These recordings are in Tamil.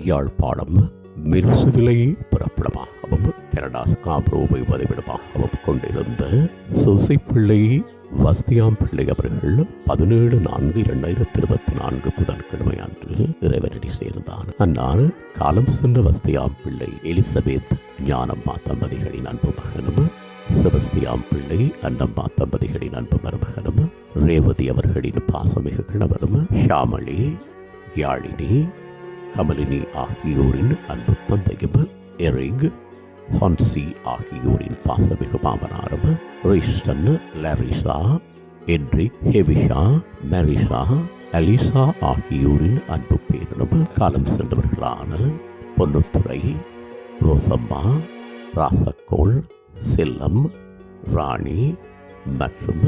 யாழ்ப்பாணம் மிருசுவிலை புறப்படமாகவும் கனடா ஸ்காப்ரோவை உதவிடமாகவும் கொண்டிருந்த சுசி பிள்ளை வஸ்தியாம் பிள்ளை அவர்கள் பதினேழு நான்கு இரண்டாயிரத்தி இருபத்தி நான்கு புதன்கிழமை அன்று இறைவனடி சேர்ந்தார். அந்நாள் காலம் சென்ற வஸ்தியாம் பிள்ளை எலிசபெத் ஞானம்மா தம்பதிகளின் அன்பு மகனும் செபஸ்தியாம் பிள்ளை அன்னம்மா தம்பதிகளின் அன்பு மருமகனும் ரேவதி அவர்களின் பாசமிகு கணவரும் ஷாமளி யாழினி கமலினி ஆகியோரின் அன்பு தந்தையும் எரிக் ஹான்சி ஆகியோரின் பாசமிகு மாமனாரும் ரிஷ்டன் லரிசா எட்ரிக் ஹெவிஷா மெரிஷா அலிசா ஆகியோரின் அன்பு பேரனும் காலம் சென்றவர்களான பொன்னுத்துறை ரோசம்மா ராசக்கோள் செல்லம் ராணி மற்றும்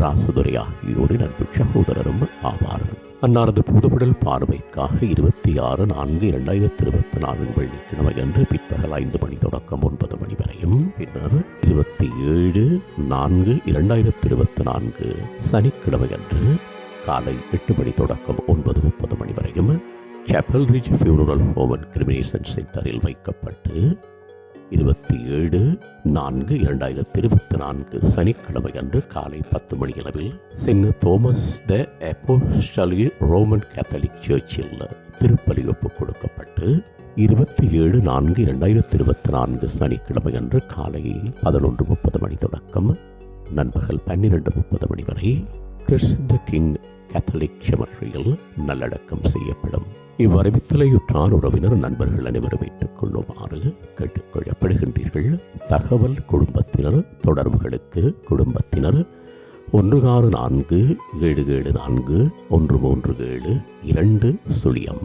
ராசதுரை ஆகியோரின் அன்பு சகோதரரும் ஆவார். அன்னாரது புதுவிடல் பார்வைக்காக இருபத்தி ஆறு நான்கு இரண்டாயிரத்தி இருபத்தி நான்கு வெள்ளிக்கிழமை அன்று பிற்பகல் ஐந்து மணி தொடக்கம் ஒன்பது மணி வரையும். பின்னர் இருபத்தி ஏழு நான்கு இரண்டாயிரத்தி இருபத்தி நான்கு சனிக்கிழமை அன்று காலை எட்டு மணி தொடக்கம் ஒன்பது முப்பது மணி வரையும். Chapel rich funeral home and cremation சென்டரில் வைக்கப்பட்டு இருபத்தி ஏழு நான்கு இரண்டாயிரத்தி இருபத்தி நான்கு சனிக்கிழமை அன்று காலை பத்து மணியளவில் saint Thomas the apostle Roman Catholic சர்ச்சில் திருப்பலி ஒப்புக் கொடுக்கப்பட்டு இருபத்தி ஏழு நான்கு இரண்டாயிரத்தி இருபத்தி நான்கு சனிக்கிழமை அன்று காலை பதினொன்று முப்பது மணி தொடக்கம். நண்பகல் பன்னிரண்டு முப்பது மணி வரை கிறிஸ்த கிங் கேத்தலிக் செமட்ரியில் நல்லடக்கம் செய்யப்படும். இவ்வறிவித்தலையுற்றார் உறவினர் நண்பர்கள் அனைவரும் ஏற்றுக்கொள்ளுமாறு கேட்டுக்கொள்ளப்படுகின்றீர்கள். தகவல் குடும்பத்தினர் தொடர்புகளுக்கு குடும்பத்தினர் ஒன்று ஆறு நான்கு ஏழு ஏழு நான்கு ஒன்று மூன்று ஏழு இரண்டு சுழியம்.